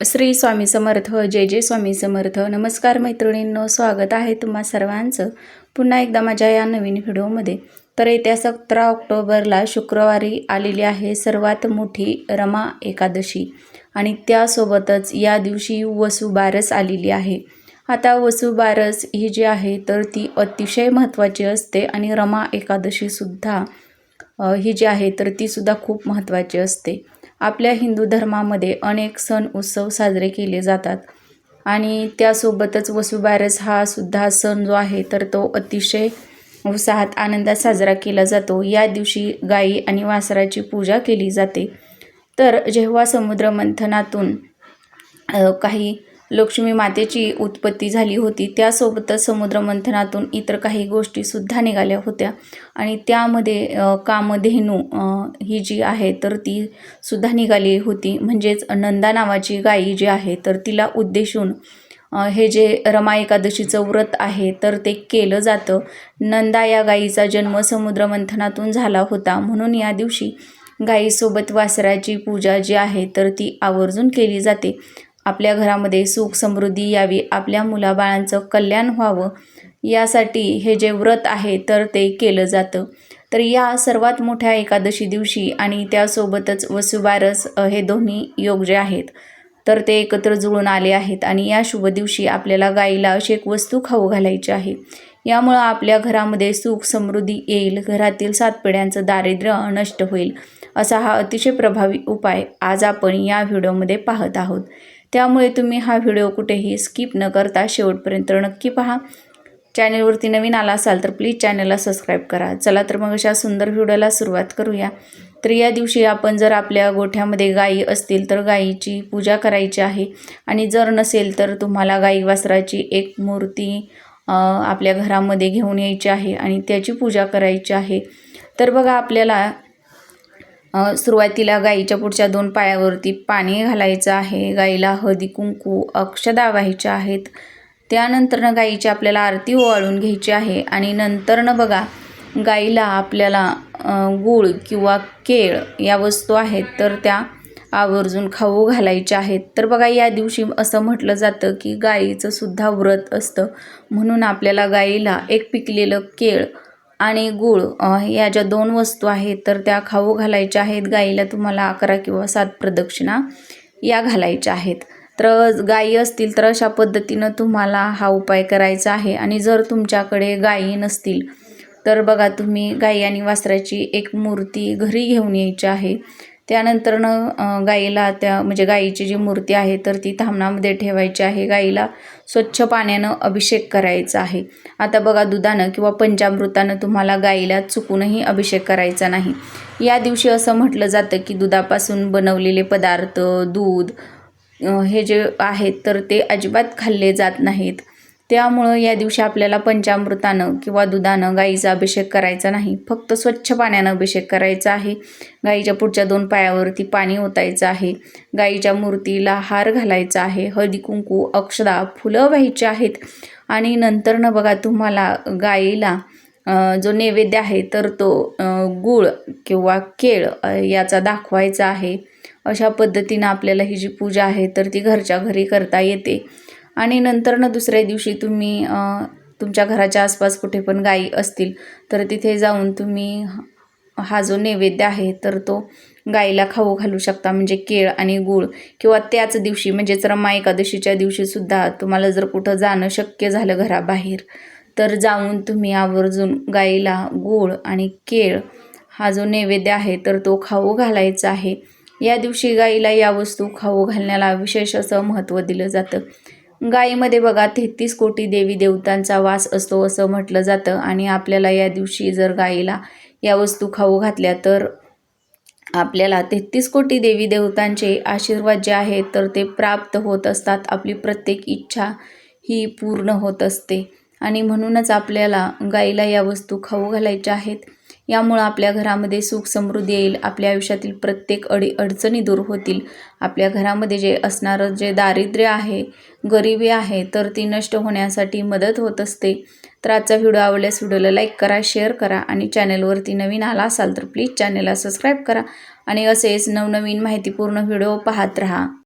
श्री स्वामी समर्थ जय जय स्वामी समर्थ. नमस्कार मैत्रिणींनो स्वागत आहे तुम्हा सर्वांचं पुन्हा एकदा माझ्या या नवीन व्हिडिओमध्ये. तर येत्या सतरा ऑक्टोबरला शुक्रवारी आलेली आहे सर्वात मोठी रमा एकादशी आणि त्यासोबतच या दिवशी वसुबारस आलेली आहे. आता वसुबारस ही जी आहे तर ती अतिशय महत्त्वाची असते आणि रमा एकादशीसुद्धा ही जी आहे तर तीसुद्धा खूप महत्त्वाची असते. आपल्या हिंदू धर्मामध्ये अनेक सण उत्सव साजरे केले जातात. आणि त्यासोबतच वसुबारस हा सुद्धा सण जो आहे तर तो अतिशय उत्साहात आनंदात साजरा केला जातो. या दिवशी गायी आणि वासराची पूजा केली जाते. तर जेव्हा समुद्र मंथनातून काही लक्ष्मी मातेची उत्पत्ती झाली होती. त्यासोबतच समुद्रमंथनातून इतर काही गोष्टीसुद्धा निघाल्या होत्या. आणि त्यामध्ये कामधेनू ही जी आहे तर ती सुद्धा निघाली होती. म्हणजेच नंदा नावाची गायी जी आहे तर तिला उद्देशून हे जे रमा एकादशीचं व्रत आहे तर ते केलं जातं. नंदा या गायीचा जन्म समुद्रमंथनातून झाला होता. म्हणून या दिवशी गायीसोबत वासराची पूजा जी आहे तर ती आवर्जून केली जाते. आपल्या घरामध्ये सुख समृद्धी यावी आपल्या मुलाबाळांचं कल्याण व्हावं यासाठी हे जे व्रत आहे तर ते केलं जातं. तर या सर्वात मोठ्या एकादशी दिवशी आणि त्यासोबतच वसुबारस हे दोन्ही योग जे आहेत तर ते एकत्र जुळून आले आहेत आणि या शुभ दिवशी आपल्याला गाईला अशी एक वस्तू खाऊ घालायची आहे. यामुळं आपल्या घरामध्ये सुख समृद्धी येईल घरातील सात पिढ्यांचं दारिद्र्य नष्ट होईल असा हा अतिशय प्रभावी उपाय आज आपण या व्हिडिओमध्ये पाहत आहोत. त्यामुळे तुम्ही हा व्हिडिओ कुठेही स्किप न करता शेवटपर्यंत नक्की पहा. चॅनलवरती नवीन आला असाल तर प्लीज चॅनलला सबस्क्राईब करा. चला तर मग अशा सुंदर व्हिडिओला सुरुवात करूया. तर या दिवशी आपण जर आपल्या गोठ्यामध्ये गायी असतील तर गायीची पूजा करायची आहे. आणि जर नसेल तर तुम्हाला गाई वासराची एक मूर्ती आपल्या घरामध्ये घेऊन यायची आहे आणि त्याची पूजा करायची आहे. तर बघा आपल्याला सुरुवातीला गाईच्या पुढच्या दोन पायावरती पाणी घालायचं आहे. गाईला हळदी कुंकू अक्षदा व्हायच्या आहेत. त्यानंतरनं गाईची आपल्याला आरती ओवाळून घ्यायची आहे. आणि नंतरनं बघा गाईला आपल्याला गूळ किंवा केळ या वस्तू आहेत तर त्या आवर्जून खाऊ घालायच्या आहेत. तर बघा या दिवशी असं म्हटलं जातं की गाईचं सुद्धा व्रत असतं. म्हणून आपल्याला गाईला एक पिकलेलं केळ आणि गूळ या ज्या दोन वस्तू आहेत तर त्या खाऊ घालायच्या आहेत. गाईला तुम्हाला अकरा किंवा सात प्रदक्षिणा या घालायच्या आहेत. तर गायी असतील तर अशा पद्धतीनं तुम्हाला हा उपाय करायचा आहे. आणि जर तुमच्याकडे गायी नसतील तर बघा तुम्ही गाई आणि वासराची एक मूर्ती घरी घेऊन यायची आहे. त्यानंतरनं गाईला त्या म्हणजे गाईची जी मूर्ती आहे तर ती थांबणामध्ये ठेवायची आहे. गाईला स्वच्छ पाण्यानं अभिषेक करायचा आहे. आता बघा दुधानं किंवा पंचामृतानं तुम्हाला गाईला चुकूनही अभिषेक करायचा नाही. या दिवशी असं म्हटलं जातं की दुधापासून बनवलेले पदार्थ दूध हे जे आहेत तर ते अजिबात खाल्ले जात नाहीत. त्यामुळं या दिवशी आपल्याला पंचामृतानं किंवा दुधानं गाईचा अभिषेक करायचा नाही. फक्त स्वच्छ पाण्यानं अभिषेक करायचा आहे. गाईच्या पुढच्या दोन पायावरती पाणी ओतायचं आहे. गाईच्या मूर्तीला हार घालायचा आहे. हळदी कुंकू अक्षदा फुलं व्हायची आहेत. आणि नंतरनं बघा तुम्हाला गाईला जो नैवेद्य आहे तर तो गूळ किंवा केळ याचा दाखवायचा आहे. अशा पद्धतीनं आपल्याला ही जी पूजा आहे तर ती घरच्या घरी करता येते. आणि नंतरनं दुसऱ्या दिवशी तुम्ही तुमच्या घराच्या आसपास कुठे पण गायी असतील तर तिथे जाऊन तुम्ही हा जो नैवेद्य आहे तर तो गाईला खाऊ घालू शकता. म्हणजे केळ आणि गूळ किंवा त्याच दिवशी म्हणजेच रमा एकादशीच्या दिवशीसुद्धा तुम्हाला जर कुठं जाणं शक्य झालं घराबाहेर तर जाऊन तुम्ही आवर्जून गाईला गूळ आणि केळ हा जो नैवेद्य आहे तर तो खाऊ घालायचा आहे. या दिवशी गाईला या वस्तू खाऊ घालण्याला विशेष असं महत्त्व दिलं जातं. गाईमध्ये बघा तेहतीस कोटी देवी देवतांचा वास असतो असं म्हटलं जातं. आणि आपल्याला या दिवशी जर गाईला या वस्तू खाऊ घातल्या तर आपल्याला तेहतीस कोटी देवी देवतांचे आशीर्वाद जे आहेत तर ते प्राप्त होत असतात. आपली प्रत्येक इच्छा ही पूर्ण होत असते. आणि म्हणूनच आपल्याला गाईला या वस्तू खाऊ घालायच्या आहेत. यामुळं आपल्या घरामध्ये सुख समृद्धी येईल आपल्या आयुष्यातील प्रत्येक अडी अडचणी दूर होतील. आपल्या घरामध्ये जे असणारं जे दारिद्र्य आहे गरिबी आहे तर ती नष्ट होण्यासाठी मदत होत असते. तर आजचा व्हिडिओ आवडल्यास व्हिडिओला लाईक करा शेअर करा आणि चॅनलवरती नवीन आला असाल तर प्लीज चॅनलला सबस्क्राईब करा आणि असेच नवनवीन माहितीपूर्ण व्हिडिओ पाहत राहा.